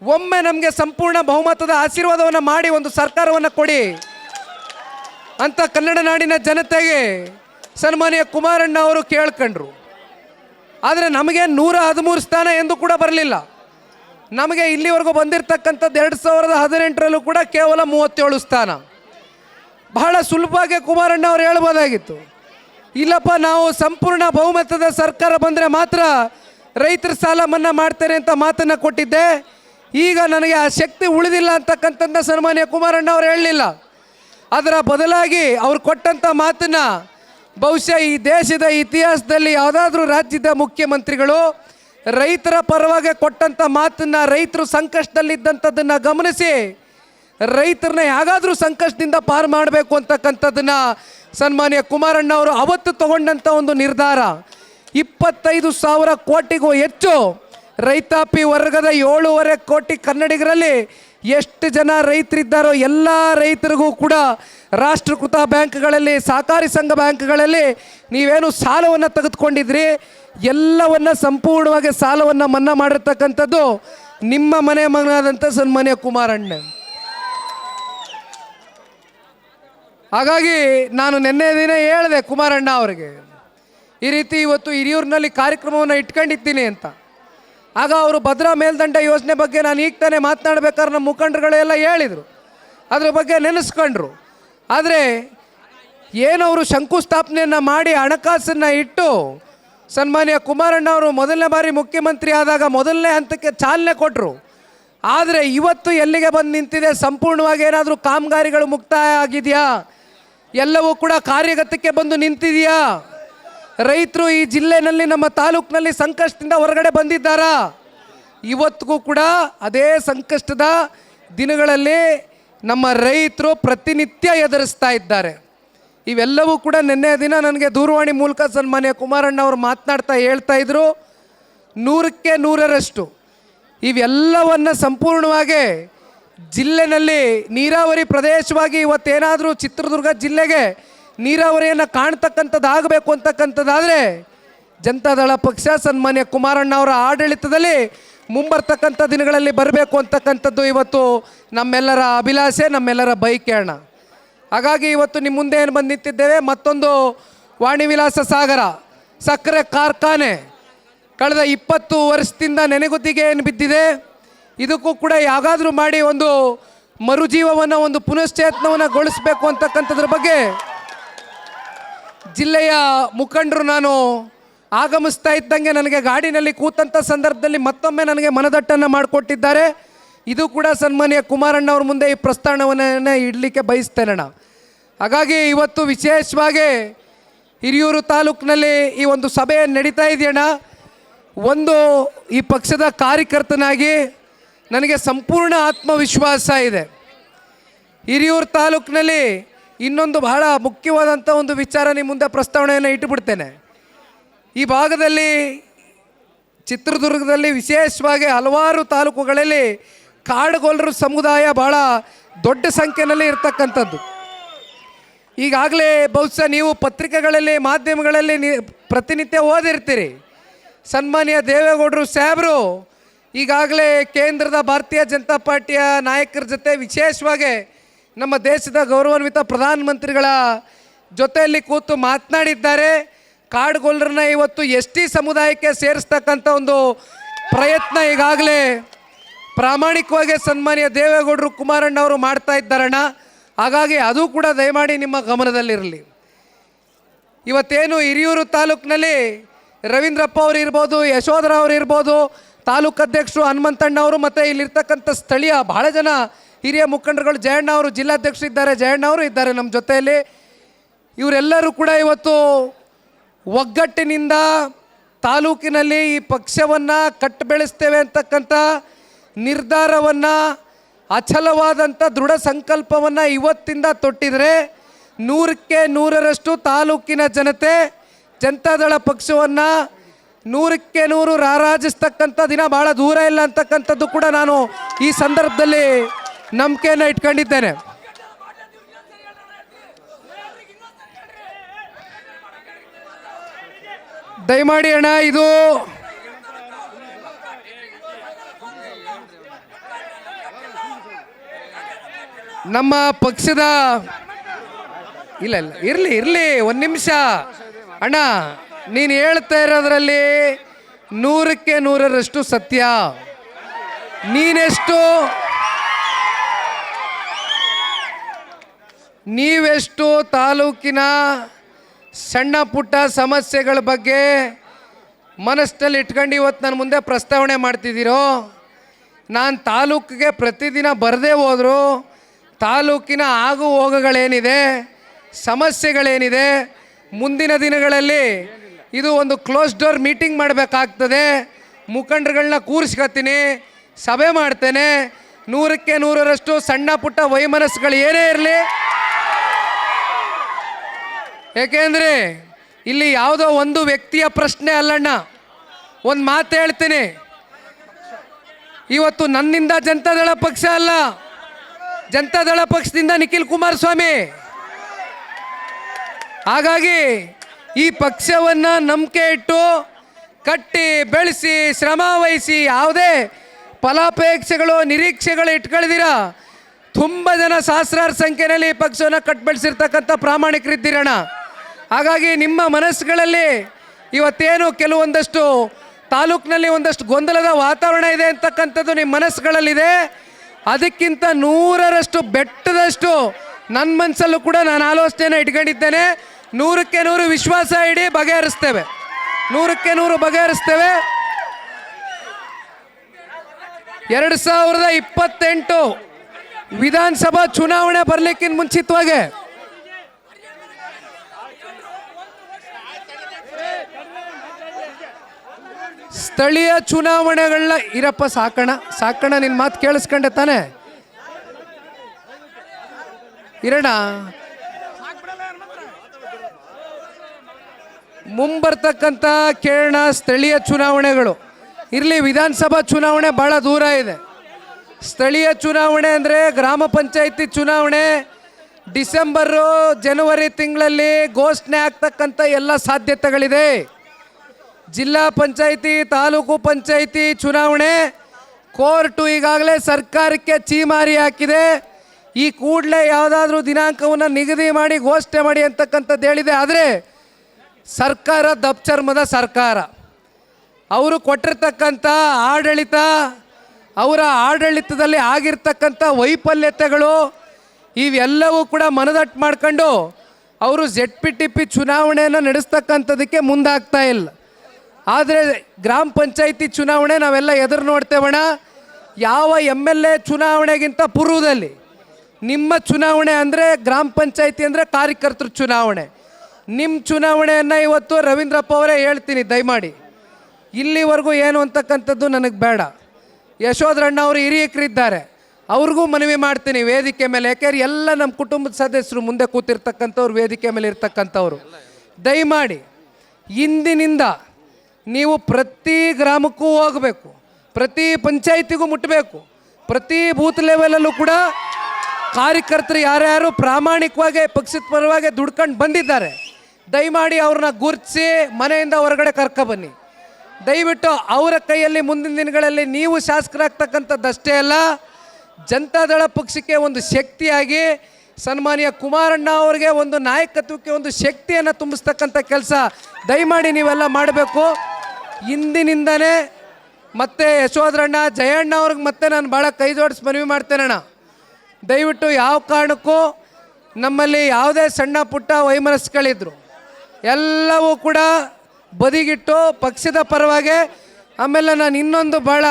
ಒಮ್ಮೆ ನಮಗೆ ಸಂಪೂರ್ಣ ಬಹುಮತದ ಆಶೀರ್ವಾದವನ್ನು ಮಾಡಿ ಒಂದು ಸರ್ಕಾರವನ್ನು ಕೊಡಿ. ಅಂತ ಕನ್ನಡ ನಾಡಿನ ಜನತೆಗೆ ಸನ್ಮಾನ್ಯ ಕುಮಾರಣ್ಣ ಅವರು ಕೇಳ್ಕೊಂಡ್ರು. ಆದರೆ ನಮಗೆ ನೂರ ಹದಿಮೂರು ಸ್ಥಾನ ಎಂದು ಕೂಡ ಬರಲಿಲ್ಲ. ನಮಗೆ ಇಲ್ಲಿವರೆಗೂ ಬಂದಿರತಕ್ಕಂಥದ್ದು ಎರಡು ಸಾವಿರದ ಹದಿನೆಂಟರಲ್ಲೂ ಕೂಡ ಕೇವಲ ಮೂವತ್ತೇಳು ಸ್ಥಾನ. ಬಹಳ ಸುಲಭವಾಗಿ ಕುಮಾರಣ್ಣ ಅವರು ಹೇಳ್ಬೋದಾಗಿತ್ತು. ಇಲ್ಲಪ್ಪ, ನಾವು ಸಂಪೂರ್ಣ ಬಹುಮತದ ಸರ್ಕಾರ ಬಂದರೆ ಮಾತ್ರ ರೈತರ ಸಾಲ ಮನ್ನಾ ಮಾಡ್ತೇನೆ ಅಂತ ಮಾತನ್ನು ಕೊಟ್ಟಿದ್ದೆ. ಈಗ ನನಗೆ ಆ ಶಕ್ತಿ ಉಳಿದಿಲ್ಲ ಅಂತಕ್ಕಂಥದ್ದನ್ನ ಸನ್ಮಾನ್ಯ ಕುಮಾರಣ್ಣ ಅವರು ಹೇಳಲಿಲ್ಲ. ಅದರ ಬದಲಾಗಿ ಅವ್ರು ಕೊಟ್ಟಂಥ ಮಾತನ್ನ ಬಹುಶಃ ಈ ದೇಶದ ಇತಿಹಾಸದಲ್ಲಿ ಯಾವುದಾದ್ರೂ ರಾಜ್ಯದ ಮುಖ್ಯಮಂತ್ರಿಗಳು ರೈತರ ಪರವಾಗಿ ಕೊಟ್ಟಂಥ ಮಾತನ್ನ ರೈತರು ಸಂಕಷ್ಟದಲ್ಲಿದ್ದಂಥದ್ದನ್ನು ಗಮನಿಸಿ ರೈತರನ್ನ ಹೇಗಾದರೂ ಸಂಕಷ್ಟದಿಂದ ಪಾರು ಮಾಡಬೇಕು ಅಂತಕ್ಕಂಥದ್ದನ್ನು ಸನ್ಮಾನ್ಯ ಕುಮಾರಣ್ಣ ಅವರು ಅವತ್ತು ತಗೊಂಡಂಥ ಒಂದು ನಿರ್ಧಾರ. ಇಪ್ಪತ್ತೈದು ಸಾವಿರ ಕೋಟಿಗೂ ಹೆಚ್ಚು ರೈತಾಪಿ ವರ್ಗದ ಏಳೂವರೆ ಕೋಟಿ ಕನ್ನಡಿಗರಲ್ಲಿ ಎಷ್ಟು ಜನ ರೈತರಿದ್ದಾರೋ ಎಲ್ಲ ರೈತರಿಗೂ ಕೂಡ ರಾಷ್ಟ್ರೀಕೃತ ಬ್ಯಾಂಕ್ಗಳಲ್ಲಿ, ಸಹಕಾರಿ ಸಂಘ ಬ್ಯಾಂಕ್ಗಳಲ್ಲಿ ನೀವೇನು ಸಾಲವನ್ನು ತೆಗೆದುಕೊಂಡಿದ್ರಿ? ಎಲ್ಲವನ್ನು ಸಂಪೂರ್ಣವಾಗಿ ಸಾಲವನ್ನು ಮನ್ನಾ ಮಾಡಿರ್ತಕ್ಕಂಥದ್ದು ನಿಮ್ಮ ಮನೆ ಮಗನಾದಂಥ ಸನ್ಮಾನ್ಯ ಕುಮಾರಣ್ಣ. ಹಾಗಾಗಿ ನಾನು ನಿನ್ನೆ ದಿನ ಹೇಳಿದೆ ಕುಮಾರಣ್ಣ ಅವರಿಗೆ, ಈ ರೀತಿ ಇವತ್ತು ಹಿರಿಯೂರಿನಲ್ಲಿ ಕಾರ್ಯಕ್ರಮವನ್ನು ಇಟ್ಕೊಂಡಿದ್ದೀನಿ ಅಂತ. ಆಗ ಅವರು ಭದ್ರಾ ಮೇಲ್ದಂಡ ಯೋಜನೆ ಬಗ್ಗೆ ನಾನು ಈಗ ತಾನೇ ಮಾತನಾಡ್ಬೇಕಾದ್ರೆ ನಮ್ಮ ಮುಖಂಡರುಗಳೆಲ್ಲ ಹೇಳಿದರು. ಅದ್ರ ಬಗ್ಗೆ ನೆನೆಸ್ಕೊಂಡ್ರು. ಆದರೆ ಏನವರು ಶಂಕುಸ್ಥಾಪನೆಯನ್ನು ಮಾಡಿ ಹಣಕಾಸನ್ನು ಇಟ್ಟು ಸನ್ಮಾನ್ಯ ಕುಮಾರಣ್ಣ ಅವರು ಮೊದಲನೇ ಬಾರಿ ಮುಖ್ಯಮಂತ್ರಿ ಆದಾಗ ಮೊದಲನೇ ಹಂತಕ್ಕೆ ಚಾಲನೆ ಕೊಟ್ಟರು ಆದರೆ ಇವತ್ತು ಎಲ್ಲಿಗೆ ಬಂದು ನಿಂತಿದೆ? ಸಂಪೂರ್ಣವಾಗಿ ಏನಾದರೂ ಕಾಮಗಾರಿಗಳು ಮುಕ್ತಾಯ ಆಗಿದೆಯಾ? ಎಲ್ಲವೂ ಕೂಡ ಕಾರ್ಯಗತಕ್ಕೆ ಬಂದು ನಿಂತಿದೆಯಾ? ರೈತರು ಈ ಜಿಲ್ಲೆನಲ್ಲಿ ನಮ್ಮ ತಾಲೂಕಿನಲ್ಲಿ ಸಂಕಷ್ಟದಿಂದ ಹೊರಗಡೆ ಬಂದಿದ್ದಾರಾ? ಇವತ್ತಿಗೂ ಕೂಡ ಅದೇ ಸಂಕಷ್ಟದ ದಿನಗಳಲ್ಲಿ ನಮ್ಮ ರೈತರು ಪ್ರತಿನಿತ್ಯ ಎದುರಿಸ್ತಾ ಇದ್ದಾರೆ. ಇವೆಲ್ಲವೂ ಕೂಡ ನಿನ್ನೆ ದಿನ ನನಗೆ ದೂರವಾಣಿ ಮೂಲಕ ಸನ್ಮಾನ್ಯ ಕುಮಾರಣ್ಣ ಅವರು ಮಾತನಾಡ್ತಾ ಹೇಳ್ತಾ ಇದ್ರು. ನೂರಕ್ಕೆ ನೂರರಷ್ಟು. ಇವೆಲ್ಲವನ್ನ ಸಂಪೂರ್ಣವಾಗಿ ಜಿಲ್ಲೆನಲ್ಲಿ ನೀರಾವರಿ ಪ್ರದೇಶವಾಗಿ ಇವತ್ತೇನಾದರೂ ಚಿತ್ರದುರ್ಗ ಜಿಲ್ಲೆಗೆ ನೀರಾವರಿಯನ್ನು ಕಾಣ್ತಕ್ಕಂಥದ್ದಾಗಬೇಕು ಅಂತಕ್ಕಂಥದ್ದಾದರೆ ಜನತಾದಳ ಪಕ್ಷ ಸನ್ಮಾನ್ಯ ಕುಮಾರಣ್ಣ ಅವರ ಆಡಳಿತದಲ್ಲಿ ಮುಂಬರ್ತಕ್ಕಂಥ ದಿನಗಳಲ್ಲಿ ಬರಬೇಕು ಅಂತಕ್ಕಂಥದ್ದು ಇವತ್ತು ನಮ್ಮೆಲ್ಲರ ಅಭಿಲಾಷೆ, ನಮ್ಮೆಲ್ಲರ ಬೈಕೆ ಅಣ್ಣ ಹಾಗಾಗಿ ಇವತ್ತು ನಿಮ್ಮ ಮುಂದೆ ಏನು ಬಂದು ನಿಂತಿದ್ದೇವೆ, ಮತ್ತೊಂದು ವಾಣಿ ವಿಲಾಸ ಸಾಗರ, ಸಕ್ಕರೆ ಕಾರ್ಖಾನೆ. ಕಳೆದ ಇಪ್ಪತ್ತು ವರ್ಷದಿಂದ ನೆನೆಗುತ್ತಿಗೆ ಏನು ಬಿದ್ದಿದೆ, ಇದಕ್ಕೂ ಕೂಡ ಯಾಗಾದರೂ ಮಾಡಿ ಒಂದು ಮರುಜೀವವನ್ನು, ಒಂದು ಪುನಶ್ಚೇತನವನ್ನು ಗೊಳಿಸಬೇಕು ಅಂತಕ್ಕಂಥದ್ರ ಬಗ್ಗೆ ಜಿಲ್ಲೆಯ ಮುಖಂಡರು ನಾನು ಆಗಮಿಸ್ತಾ ಇದ್ದಂಗೆ ನನಗೆ ಗಾಡಿನಲ್ಲಿ ಕೂತಂಥ ಸಂದರ್ಭದಲ್ಲಿ ಮತ್ತೊಮ್ಮೆ ನನಗೆ ಮನದಟ್ಟನ್ನು ಮಾಡಿಕೊಟ್ಟಿದ್ದಾರೆ. ಇದು ಕೂಡ ಸನ್ಮಾನ್ಯ ಕುಮಾರಣ್ಣ ಅವ್ರ ಮುಂದೆ ಈ ಪ್ರಸ್ಥಾನವನ್ನೇ ಇಡಲಿಕ್ಕೆ ಬಯಸ್ತೇನಣ್ಣ ಹಾಗಾಗಿ ಇವತ್ತು ವಿಶೇಷವಾಗಿ ಹಿರಿಯೂರು ತಾಲೂಕಿನಲ್ಲಿ ಈ ಒಂದು ಸಭೆ ನಡೀತಾ ಇದೆಯಣ್ಣ. ಒಂದು ಈ ಪಕ್ಷದ ಕಾರ್ಯಕರ್ತನಾಗಿ ನನಗೆ ಸಂಪೂರ್ಣ ಆತ್ಮವಿಶ್ವಾಸ ಇದೆ. ಹಿರಿಯೂರು ತಾಲೂಕಿನಲ್ಲಿ ಇನ್ನೊಂದು ಬಹಳ ಮುಖ್ಯವಾದಂಥ ಒಂದು ವಿಚಾರ ನಿಮ್ಮ ಮುಂದೆ ಪ್ರಸ್ತಾವನೆಯನ್ನು ಇಟ್ಟುಬಿಡ್ತೇನೆ. ಈ ಭಾಗದಲ್ಲಿ ಚಿತ್ರದುರ್ಗದಲ್ಲಿ ವಿಶೇಷವಾಗಿ ಹಲವಾರು ತಾಲೂಕುಗಳಲ್ಲಿ ಕಾಡುಗೊಲ್ಲರು ಸಮುದಾಯ ಬಹಳ ದೊಡ್ಡ ಸಂಖ್ಯೆಯಲ್ಲಿ ಇರ್ತಕ್ಕಂಥದ್ದು. ಈಗಾಗಲೇ ಬಹುಶಃ ನೀವು ಪತ್ರಿಕೆಗಳಲ್ಲಿ, ಮಾಧ್ಯಮಗಳಲ್ಲಿ ಪ್ರತಿನಿತ್ಯ ಓದಿರ್ತೀರಿ. ಸನ್ಮಾನ್ಯ ದೇವೇಗೌಡರು ಸಾಹೇಬರು ಈಗಾಗಲೇ ಕೇಂದ್ರದ ಭಾರತೀಯ ಜನತಾ ಪಾರ್ಟಿಯ ನಾಯಕರ ಜೊತೆ ವಿಶೇಷವಾಗಿ ನಮ್ಮ ದೇಶದ ಗೌರವಾನ್ವಿತ ಪ್ರಧಾನಮಂತ್ರಿಗಳ ಜೊತೆಯಲ್ಲಿ ಕೂತು ಮಾತನಾಡಿದ್ದಾರೆ. ಕಾಡುಗೊಲ್ಲರನ್ನ ಇವತ್ತು ಎಸ್ ಟಿ ಸಮುದಾಯಕ್ಕೆ ಸೇರಿಸ್ತಕ್ಕಂಥ ಒಂದು ಪ್ರಯತ್ನ ಈಗಾಗಲೇ ಪ್ರಾಮಾಣಿಕವಾಗಿ ಸನ್ಮಾನ್ಯ ದೇವೇಗೌಡರು ಕುಮಾರಣ್ಣ ಅವರು ಮಾಡ್ತಾ ಇದ್ದಾರಣ್ಣ. ಹಾಗಾಗಿ ಅದು ಕೂಡ ದಯಮಾಡಿ ನಿಮ್ಮ ಗಮನದಲ್ಲಿರಲಿ. ಇವತ್ತೇನು ಹಿರಿಯೂರು ತಾಲೂಕಿನಲ್ಲಿ ರವೀಂದ್ರಪ್ಪ ಅವರು ಇರ್ಬೋದು, ಯಶೋಧರ ಅವರು ಇರ್ಬೋದು, ತಾಲೂಕು ಅಧ್ಯಕ್ಷರು ಹನುಮಂತಣ್ಣ ಅವರು ಮತ್ತು ಇಲ್ಲಿರ್ತಕ್ಕಂಥ ಸ್ಥಳೀಯ ಭಾಳ ಜನ ಹಿರಿಯ ಮುಖಂಡರುಗಳು ಜಯಣ್ಣ ಅವರು ಜಿಲ್ಲಾಧ್ಯಕ್ಷರು ಇದ್ದಾರೆ, ಜಯಣ್ಣ ಅವರು ಇದ್ದಾರೆ ನಮ್ಮ ಜೊತೆಯಲ್ಲಿ. ಇವರೆಲ್ಲರೂ ಕೂಡ ಇವತ್ತು ಒಗ್ಗಟ್ಟಿನಿಂದ ತಾಲೂಕಿನಲ್ಲಿ ಈ ಪಕ್ಷವನ್ನು ಕಟ್ಟು ಬೆಳೆಸ್ತೇವೆ ಅಂತಕ್ಕಂಥ ನಿರ್ಧಾರವನ್ನು, ಅಚಲವಾದಂಥ ದೃಢ ಸಂಕಲ್ಪವನ್ನು ಇವತ್ತಿಂದ ತೊಟ್ಟಿದರೆ ನೂರಕ್ಕೆ ನೂರರಷ್ಟು ತಾಲೂಕಿನ ಜನತೆ ಜನತಾದಳ ಪಕ್ಷವನ್ನು ನೂರಕ್ಕೆ ನೂರು ರಾರಾಜಿಸ್ತಕ್ಕಂಥ ದಿನ ಭಾಳ ದೂರ ಇಲ್ಲ ಅಂತಕ್ಕಂಥದ್ದು ಕೂಡ ನಾನು ಈ ಸಂದರ್ಭದಲ್ಲಿ ನಂಬಿಕೆಯನ್ನು ಇಟ್ಕೊಂಡಿದ್ದೇನೆ. ದಯಮಾಡಿ ಅಣ್ಣ, ಇದು ನಮ್ಮ ಪಕ್ಷದ ಇಲ್ಲ ಇಲ್ಲ, ಇರಲಿ ಇರಲಿ, ಒಂದು ನಿಮಿಷ. ಅಣ್ಣ, ನೀನು ಹೇಳ್ತಾ ಇರೋದ್ರಲ್ಲಿ ನೂರಕ್ಕೆ ನೂರರಷ್ಟು ಸತ್ಯ. ನೀನೆಷ್ಟು ನೀವೆಷ್ಟು ತಾಲೂಕಿನ ಸಣ್ಣ ಪುಟ್ಟ ಸಮಸ್ಯೆಗಳ ಬಗ್ಗೆ ಮನಸ್ಸಲ್ಲಿ ಇಟ್ಕೊಂಡು ಇವತ್ತು ನನ್ನ ಮುಂದೆ ಪ್ರಸ್ತಾವನೆ ಮಾಡ್ತಿದ್ದೀರೋ, ನಾನು ತಾಲೂಕಿಗೆ ಪ್ರತಿದಿನ ಬರದೇ ಹೋದರೂ, ತಾಲೂಕಿನ ಆಗು ಹೋಗುಗಳೇನಿದೆ, ಸಮಸ್ಯೆಗಳೇನಿದೆ, ಮುಂದಿನ ದಿನಗಳಲ್ಲಿ ಇದು ಒಂದು ಕ್ಲೋಸ್ ಡೋರ್ ಮೀಟಿಂಗ್ ಮಾಡಬೇಕಾಗ್ತದೆ ಮುಖಂಡರುಗಳನ್ನ ಕೂರಿಸ್ಕೊತೀನಿ ಸಭೆ ಮಾಡ್ತೇನೆ, ನೂರಕ್ಕೆ ನೂರರಷ್ಟು ಸಣ್ಣ ಪುಟ್ಟ ವೈಮನಸ್ಸುಗಳು ಏನೇ ಇರಲಿ ಏಕೆಂದರೆ ಇಲ್ಲಿ ಯಾವುದೋ ಒಂದು ವ್ಯಕ್ತಿಯ ಪ್ರಶ್ನೆ ಅಲ್ಲಣ್ಣ. ಒಂದು ಮಾತು ಹೇಳ್ತೀನಿ. ಇವತ್ತು ನನ್ನಿಂದ ಜನತಾದಳ ಪಕ್ಷ ಅಲ್ಲ. ಜನತಾದಳ ಪಕ್ಷದಿಂದ ನಿಖಿಲ್ ಕುಮಾರಸ್ವಾಮಿ. ಹಾಗಾಗಿ ಈ ಪಕ್ಷವನ್ನು ನಂಬಿಕೆ ಇಟ್ಟು ಕಟ್ಟಿ, ಬೆಳೆಸಿ, ಶ್ರಮ ವಹಿಸಿ ಯಾವುದೇ ಫಲಾಪೇಕ್ಷೆಗಳು, ನಿರೀಕ್ಷೆಗಳು ಇಟ್ಕೊಳ್ದಿರ. ತುಂಬ ಜನ ಸಹಸ್ರಾರು ಸಂಖ್ಯೆಯಲ್ಲಿ ಈ ಪಕ್ಷವನ್ನು ಕಟ್ಟಿ ಬೆಳೆಸಿರ್ತಕ್ಕಂಥ ಪ್ರಾಮಾಣಿಕರಿದ್ದೀರಣ್ಣ. ಹಾಗಾಗಿ ನಿಮ್ಮ ಮನಸ್ಸುಗಳಲ್ಲಿ ಇವತ್ತೇನು ಕೆಲವೊಂದಷ್ಟು ತಾಲೂಕಿನಲ್ಲಿ ಒಂದಷ್ಟು ಗೊಂದಲದ ವಾತಾವರಣ ಇದೆ ಅಂತಕ್ಕಂಥದ್ದು ನಿಮ್ಮ ಮನಸ್ಸುಗಳಲ್ಲಿದೆ. ಅದಕ್ಕಿಂತ ನೂರರಷ್ಟು ಬೆಟ್ಟದಷ್ಟು ನನ್ನ ಮನಸ್ಸಲ್ಲೂ ಕೂಡ ನಾನು ಆಲೋಚನೆಯನ್ನು ಇಟ್ಕೊಂಡಿದ್ದೇನೆ. ನೂರಕ್ಕೆ ನೂರು ವಿಶ್ವಾಸ ಇಡಿ ಬಗೆಹರಿಸ್ತೇವೆ. ನೂರಕ್ಕೆ ನೂರು ಬಗೆಹರಿಸ್ತೇವೆ. ಎರಡು ಸಾವಿರದ ಇಪ್ಪತ್ತೆಂಟು ವಿಧಾನಸಭಾ ಚುನಾವಣೆ ಬರಲಿಕ್ಕಿಂತ ಮುಂಚಿತವಾಗಿ ಸ್ಥಳೀಯ ಚುನಾವಣೆಗಳನ್ನ ಇರಪ್ಪ ಸಾಕಣ ಸಾಕಣ ನಿನ್ನ ಮಾತು ಕೇಳಿಸ್ಕೊಂಡೆ ತಾನೆ. ಇರೋಣ ಮುಂಬರ್ತಕ್ಕಂಥ ಕೇರಳ ಸ್ಥಳೀಯ ಚುನಾವಣೆಗಳು. ಇರಲಿ, ವಿಧಾನಸಭಾ ಚುನಾವಣೆ ಭಾಳ ದೂರ ಇದೆ. ಸ್ಥಳೀಯ ಚುನಾವಣೆ ಅಂದರೆ ಗ್ರಾಮ ಪಂಚಾಯಿತಿ ಚುನಾವಣೆ. ಡಿಸೆಂಬರು, ಜನವರಿ ತಿಂಗಳಲ್ಲಿ ಘೋಷಣೆ ಆಗ್ತಕ್ಕಂಥ ಎಲ್ಲ ಸಾಧ್ಯತೆಗಳಿದೆ. ಜಿಲ್ಲಾ ಪಂಚಾಯಿತಿ, ತಾಲೂಕು ಪಂಚಾಯಿತಿ ಚುನಾವಣೆ ಕೋರ್ಟು ಈಗಾಗಲೇ ಸರ್ಕಾರಕ್ಕೆ ಚೀಮಾರಿ ಹಾಕಿದೆ. ಈ ಕೂಡಲೇ ಯಾವುದಾದ್ರೂ ದಿನಾಂಕವನ್ನು ನಿಗದಿ ಮಾಡಿ ಘೋಷಣೆ ಮಾಡಿ ಅಂತಕ್ಕಂಥದ್ದು ಹೇಳಿದೆ. ಆದರೆ ಸರ್ಕಾರ ದಪ್ಚರ್ಮದ ಸರ್ಕಾರ. ಅವರು ಕೊಟ್ಟಿರ್ತಕ್ಕಂಥ ಆಡಳಿತ, ಅವರ ಆಡಳಿತದಲ್ಲಿ ಆಗಿರ್ತಕ್ಕಂಥ ವೈಫಲ್ಯತೆಗಳು ಇವೆಲ್ಲವೂ ಕೂಡ ಮನದಟ್ಟು ಮಾಡ್ಕೊಂಡು ಅವರು ಜೆಡ್ ಪಿ ಟಿ ಪಿ ಚುನಾವಣೆಯನ್ನು ನಡೆಸ್ತಕ್ಕಂಥದಕ್ಕೆ ಮುಂದಾಗ್ತಾ ಇಲ್ಲ. ಆದರೆ ಗ್ರಾಮ ಪಂಚಾಯಿತಿ ಚುನಾವಣೆ ನಾವೆಲ್ಲ ಎದುರು ನೋಡ್ತೇವಣ ಯಾವ ಎಂ ಎಲ್ ಎ ಚುನಾವಣೆಗಿಂತ ಪೂರ್ವದಲ್ಲಿ ನಿಮ್ಮ ಚುನಾವಣೆ ಅಂದರೆ ಗ್ರಾಮ ಪಂಚಾಯಿತಿ ಅಂದರೆ ಕಾರ್ಯಕರ್ತರ ಚುನಾವಣೆ. ನಿಮ್ಮ ಚುನಾವಣೆಯನ್ನು ಇವತ್ತು ರವೀಂದ್ರಪ್ಪ ಅವರೇ ಹೇಳ್ತೀನಿ, ದಯಮಾಡಿ. ಇಲ್ಲಿವರೆಗೂ ಏನು ಅಂತಕ್ಕಂಥದ್ದು ನನಗೆ ಬೇಡ. ಯಶೋಧರಣ್ಣ ಅವರು ಹಿರಿಯಕರಿದ್ದಾರೆ. ಅವ್ರಿಗೂ ಮನವಿ ಮಾಡ್ತೀನಿ, ವೇದಿಕೆ ಮೇಲೆ. ಯಾಕೆಂದ್ರೆ ಎಲ್ಲ ನಮ್ಮ ಕುಟುಂಬದ ಸದಸ್ಯರು ಮುಂದೆ ಕೂತಿರ್ತಕ್ಕಂಥವ್ರು, ವೇದಿಕೆ ಮೇಲೆ ಇರ್ತಕ್ಕಂಥವ್ರು. ದಯಮಾಡಿ, ಇಂದಿನಿಂದ ನೀವು ಪ್ರತಿ ಗ್ರಾಮಕ್ಕೂ ಹೋಗಬೇಕು, ಪ್ರತಿ ಪಂಚಾಯಿತಿಗೂ ಮುಟ್ಟಬೇಕು ಪ್ರತಿ ಬೂತ್ ಲೆವೆಲಲ್ಲೂ ಕೂಡ ಕಾರ್ಯಕರ್ತರು ಯಾರ್ಯಾರು ಪ್ರಾಮಾಣಿಕವಾಗಿ, ಪಕ್ಷದ ಪರವಾಗಿ ದುಡ್ಕೊಂಡು ಬಂದಿದ್ದಾರೆ, ದಯಮಾಡಿ ಅವ್ರನ್ನ ಗುರುತಿಸಿ ಮನೆಯಿಂದ ಹೊರಗಡೆ ಕರ್ಕೊಬನ್ನಿ ದಯವಿಟ್ಟು ಅವರ ಕೈಯಲ್ಲಿ ಮುಂದಿನ ದಿನಗಳಲ್ಲಿ ನೀವು ಶಾಸಕರಾಗ್ತಕ್ಕಂಥದ್ದಷ್ಟೇ ಅಲ್ಲ, ಜನತಾದಳ ಪಕ್ಷಕ್ಕೆ ಒಂದು ಶಕ್ತಿಯಾಗಿ ಸನ್ಮಾನ್ಯ ಕುಮಾರಣ್ಣ ಅವರಿಗೆ ಒಂದು ನಾಯಕತ್ವಕ್ಕೆ ಒಂದು ಶಕ್ತಿಯನ್ನು ತುಂಬಿಸ್ತಕ್ಕಂಥ ಕೆಲಸ ದಯಮಾಡಿ ನೀವೆಲ್ಲ ಮಾಡಬೇಕು. ಇಂದಿನಿಂದನೇ ಮತ್ತೆ ಯಶೋಧರಣ್ಣ, ಜಯಣ್ಣ ಅವ್ರಿಗೆ ಮತ್ತೆ ನಾನು ಭಾಳ ಕೈ ಜೋಡಿಸಿ ಮನವಿ ಮಾಡ್ತೇನಣ್ಣ ದಯವಿಟ್ಟು ಯಾವ ಕಾರಣಕ್ಕೂ ನಮ್ಮಲ್ಲಿ ಯಾವುದೇ ಸಣ್ಣ ಪುಟ್ಟ ವೈಮನಸ್ಸುಗಳಿದ್ರು. ಎಲ್ಲವೂ ಕೂಡ ಬದಿಗಿಟ್ಟು ಪಕ್ಷದ ಪರವಾಗಿ ಆಮೇಲೆ ನಾನು ಇನ್ನೊಂದು ಭಾಳ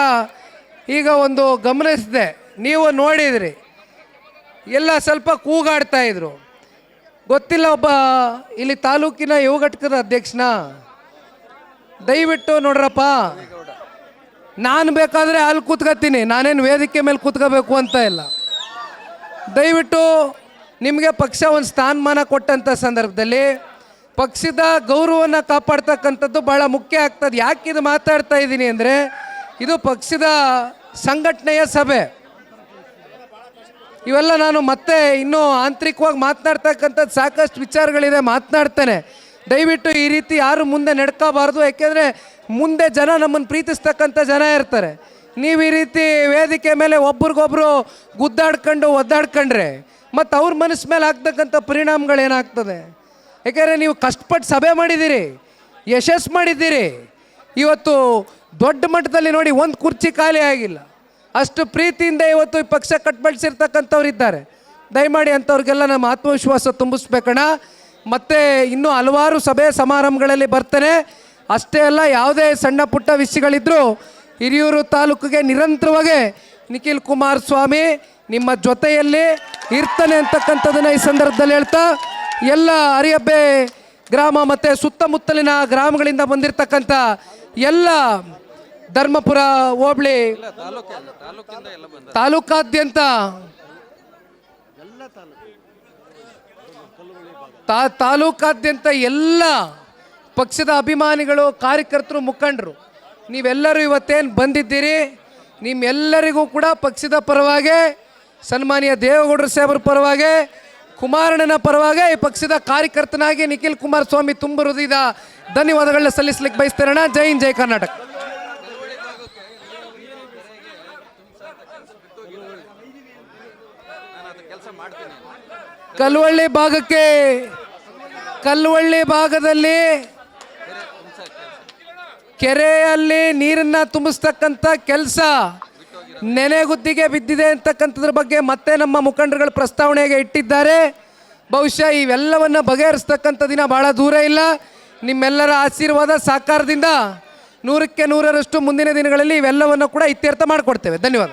ಈಗ ಒಂದು ಗಮನಿಸಿದೆ. ನೀವು ನೋಡಿದ್ರಿ. ಎಲ್ಲ ಸ್ವಲ್ಪ ಕೂಗಾಡ್ತಾ ಇದ್ರು. ಗೊತ್ತಿಲ್ಲ ಒಬ್ಬ ಇಲ್ಲಿ ತಾಲೂಕಿನ ಯುವ ಘಟಕದ ಅಧ್ಯಕ್ಷನ. ದಯವಿಟ್ಟು ನೋಡ್ರಪ್ಪ. ನಾನು ಬೇಕಾದರೆ ಅಲ್ಲಿ ಕೂತ್ಕೋತೀನಿ ನಾನೇನು ವೇದಿಕೆ ಮೇಲೆ ಕೂತ್ಕೋಬೇಕು ಅಂತ ಇಲ್ಲ. ದಯವಿಟ್ಟು ನಿಮಗೆ ಪಕ್ಷ ಒಂದು ಸ್ಥಾನಮಾನ ಕೊಟ್ಟಂಥ ಸಂದರ್ಭದಲ್ಲಿ ಪಕ್ಷದ ಗೌರವವನ್ನು ಕಾಪಾಡ್ತಕ್ಕಂಥದ್ದು ಭಾಳ ಮುಖ್ಯ ಆಗ್ತದೆ. ಯಾಕೆ ಇದು ಮಾತಾಡ್ತಾ ಇದ್ದೀನಿ ಅಂದರೆ ಇದು ಪಕ್ಷದ ಸಂಘಟನೆಯ ಸಭೆ. ಇವೆಲ್ಲ ನಾನು ಮತ್ತೆ ಇನ್ನೂ ಆಂತರಿಕವಾಗಿ ಮಾತನಾಡ್ತಕ್ಕಂಥದ್ದು ಸಾಕಷ್ಟು ವಿಚಾರಗಳಿದೆ, ಮಾತನಾಡ್ತೇನೆ. ದಯವಿಟ್ಟು ಈ ರೀತಿ ಯಾರು ಮುಂದೆ ನಡ್ಕೋಬಾರ್ದು, ಯಾಕೆಂದರೆ ಮುಂದೆ ಜನ ನಮ್ಮನ್ನು ಪ್ರೀತಿಸ್ತಕ್ಕಂಥ ಜನ ಇರ್ತಾರೆ. ನೀವು ಈ ರೀತಿ ವೇದಿಕೆ ಮೇಲೆ ಒಬ್ರಿಗೊಬ್ರು ಗುದ್ದಾಡ್ಕೊಂಡು ಒದ್ದಾಡ್ಕೊಂಡ್ರೆ, ಮತ್ತು ಅವ್ರ ಮನಸ್ಸು ಮೇಲೆ ಆಗ್ತಕ್ಕಂಥ ಪರಿಣಾಮಗಳೇನಾಗ್ತದೆ ಯಾಕೆಂದರೆ ನೀವು ಕಷ್ಟಪಟ್ಟು ಸಭೆ ಮಾಡಿದ್ದೀರಿ, ಯಶಸ್ಸು ಮಾಡಿದ್ದೀರಿ. ಇವತ್ತು ದೊಡ್ಡ ಮಟ್ಟದಲ್ಲಿ ನೋಡಿ ಒಂದು ಕುರ್ಚಿ ಖಾಲಿ ಆಗಿಲ್ಲ. ಅಷ್ಟು ಪ್ರೀತಿಯಿಂದ ಇವತ್ತು ಈ ಪಕ್ಷ ಕಟ್ಬಳಿಸಿರ್ತಕ್ಕಂಥವ್ರು ಇದ್ದಾರೆ. ದಯಮಾಡಿ ಅಂಥವ್ರಿಗೆಲ್ಲ ನಮ್ಮ ಆತ್ಮವಿಶ್ವಾಸ ತುಂಬಿಸ್ಬೇಕಣ್ಣ. ಮತ್ತು ಇನ್ನೂ ಹಲವಾರು ಸಭೆ ಸಮಾರಂಭಗಳಲ್ಲಿ ಬರ್ತೇನೆ. ಅಷ್ಟೇ ಅಲ್ಲ, ಯಾವುದೇ ಸಣ್ಣ ಪುಟ್ಟ ವಿಷಯಗಳಿದ್ದರೂ ಹಿರಿಯೂರು ತಾಲೂಕಿಗೆ ನಿರಂತರವಾಗಿ ನಿಖಿಲ್ ಕುಮಾರಸ್ವಾಮಿ ನಿಮ್ಮ ಜೊತೆಯಲ್ಲಿ ಇರ್ತಾನೆ ಅಂತಕ್ಕಂಥದ್ದನ್ನು ಈ ಸಂದರ್ಭದಲ್ಲಿ ಹೇಳ್ತಾ, ಎಲ್ಲ ಅರಿಯಬ್ಬೆ ಗ್ರಾಮ ಮತ್ತು ಸುತ್ತಮುತ್ತಲಿನ ಗ್ರಾಮಗಳಿಂದ ಬಂದಿರತಕ್ಕಂಥ ಎಲ್ಲ ಧರ್ಮಪುರ ಹೋಬಳಿ ತಾಲೂಕಾದ್ಯಂತ ತಾಲೂಕಾದ್ಯಂತ ಎಲ್ಲ ಪಕ್ಷದ ಅಭಿಮಾನಿಗಳು, ಕಾರ್ಯಕರ್ತರು, ಮುಖಂಡರು, ನೀವೆಲ್ಲರೂ ಇವತ್ತೇನು ಬಂದಿದ್ದೀರಿ? ನಿಮ್ಮೆಲ್ಲರಿಗೂ ಕೂಡ ಪಕ್ಷದ ಪರವಾಗಿ, ಸನ್ಮಾನ್ಯ ದೇವೇಗೌಡರ ಸಾಹೇಬರ ಪರವಾಗಿ, ಕುಮಾರಣ್ಣನ ಪರವಾಗಿ ಈ ಪಕ್ಷದ ಕಾರ್ಯಕರ್ತನಾಗಿ ನಿಖಿಲ್ ಕುಮಾರಸ್ವಾಮಿ ತುಂಬ ಹೃದಯದ ಧನ್ಯವಾದಗಳನ್ನ ಸಲ್ಲಿಸ್ಲಿಕ್ಕೆ ಬಯಸ್ತೇನೆ ಜೈ ಹಿಂದ್, ಜೈ ಕರ್ನಾಟಕ. ಕಲ್ವಳ್ಳಿ ಭಾಗಕ್ಕೆ, ಕಲ್ವಳ್ಳಿ ಭಾಗದಲ್ಲಿ ಕೆರೆಯಲ್ಲಿ ನೀರನ್ನ ತುಂಬಿಸ್ತಕ್ಕಂಥ ಕೆಲಸ ನೆನೆಗುದ್ದಿಗೆ ಬಿದ್ದಿದೆ ಅಂತಕ್ಕಂಥದ್ರ ಬಗ್ಗೆ ಮತ್ತೆ ನಮ್ಮ ಮುಖಂಡರುಗಳು ಪ್ರಸ್ತಾವನೆಗೆ ಇಟ್ಟಿದ್ದಾರೆ. ಬಹುಶಃ ಇವೆಲ್ಲವನ್ನು ಬಗೆಹರಿಸ್ತಕ್ಕಂಥ ದಿನ ಭಾಳ ದೂರ ಇಲ್ಲ. ನಿಮ್ಮೆಲ್ಲರ ಆಶೀರ್ವಾದ ಸಾಕಾರದಿಂದ ನೂರಕ್ಕೆ ನೂರರಷ್ಟು ಮುಂದಿನ ದಿನಗಳಲ್ಲಿ ಇವೆಲ್ಲವನ್ನು ಕೂಡ ಇತ್ಯರ್ಥ ಮಾಡಿಕೊಡ್ತೇವೆ. ಧನ್ಯವಾದ.